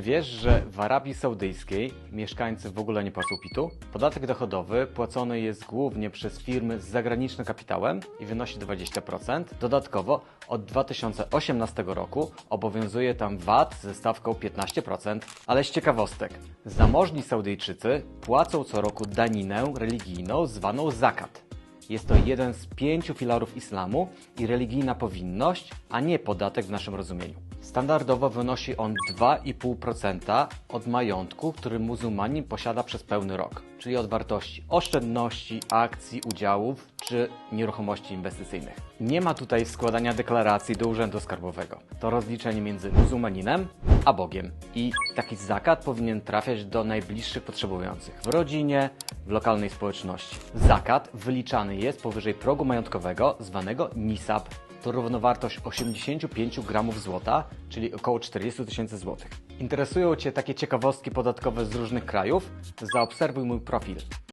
Wiesz, że w Arabii Saudyjskiej mieszkańcy w ogóle nie płacą PIT-u? Podatek dochodowy płacony jest głównie przez firmy z zagranicznym kapitałem i wynosi 20%. Dodatkowo od 2018 roku obowiązuje tam VAT ze stawką 15%. Ale z ciekawostek, zamożni Saudyjczycy płacą co roku daninę religijną zwaną zakat. Jest to jeden z pięciu filarów islamu i religijna powinność, a nie podatek w naszym rozumieniu. Standardowo wynosi on 2,5% od majątku, który muzułmanin posiada przez pełny rok, czyli od wartości oszczędności, akcji, udziałów czy nieruchomości inwestycyjnych. Nie ma tutaj składania deklaracji do urzędu skarbowego. To rozliczenie między muzułmaninem a Bogiem. I taki zakat powinien trafiać do najbliższych potrzebujących w rodzinie, w lokalnej społeczności. Zakat wyliczany jest powyżej progu majątkowego zwanego nisab. To równowartość 85 gramów złota, czyli około 40 tysięcy złotych. Interesują Cię takie ciekawostki podatkowe z różnych krajów? Zaobserwuj mój profil.